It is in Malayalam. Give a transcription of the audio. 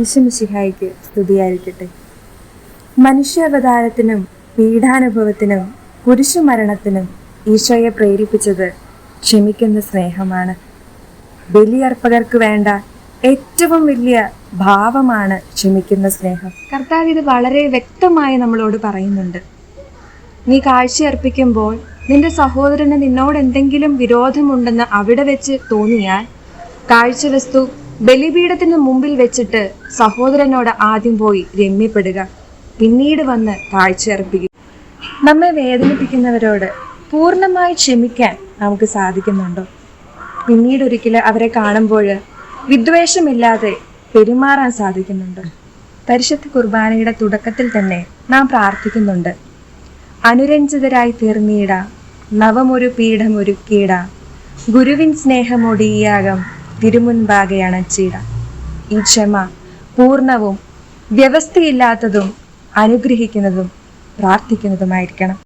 ഈശമിശിഹായിക്ക് സ്തുതിയായിരിക്കട്ടെ. മനുഷ്യാവതാരത്തിനും പീഡാനുഭവത്തിനും കുരിശുമരണത്തിനും ഈശോയെ പ്രേരിപ്പിച്ചത് ക്ഷമിക്കുന്ന സ്നേഹമാണ്. ബലിയർപ്പകർക്ക് വേണ്ട ഏറ്റവും വലിയ ഭാവമാണ് ക്ഷമിക്കുന്ന സ്നേഹം. കർത്താവ് ഇത് വളരെ വ്യക്തമായി നമ്മളോട് പറയുന്നുണ്ട്. നീ കാഴ്ചയർപ്പിക്കുമ്പോൾ നിന്റെ സഹോദരന് നിന്നോട് എന്തെങ്കിലും വിരോധമുണ്ടെന്ന് അവിടെ വെച്ച് തോന്നിയാൽ കാഴ്ചവസ്തു ബലിപീഠത്തിന് മുമ്പിൽ വെച്ചിട്ട് സഹോദരനോട് ആദ്യം പോയി രമ്യപ്പെടുക. പിന്നീട് വന്ന് താഴ്ചയർപ്പിക്കും നമ്മെ വേദനിപ്പിക്കുന്നവരോട് പൂർണമായി ക്ഷമിക്കാൻ നമുക്ക് സാധിക്കുന്നുണ്ടോ? പിന്നീട് ഒരിക്കലും അവരെ കാണുമ്പോൾ വിദ്വേഷമില്ലാതെ പെരുമാറാൻ സാധിക്കുന്നുണ്ടോ? പരിശുദ്ധ കുർബാനയുടെ തുടക്കത്തിൽ തന്നെ നാം പ്രാർത്ഥിക്കുന്നുണ്ട്. അനുരഞ്ജിതരായി തീർന്നീട നവമൊരു പീഠമൊരുക്കീട ഗുരുവിൻ സ്നേഹമൊടിയാകം തിരുമുൻപാകെ ചീട ഈ ക്ഷമ പൂർണവും വ്യവസ്ഥയില്ലാത്തതും അനുഗ്രഹിക്കുന്നതും പ്രാർത്ഥിക്കുന്നതുമായിരിക്കണം.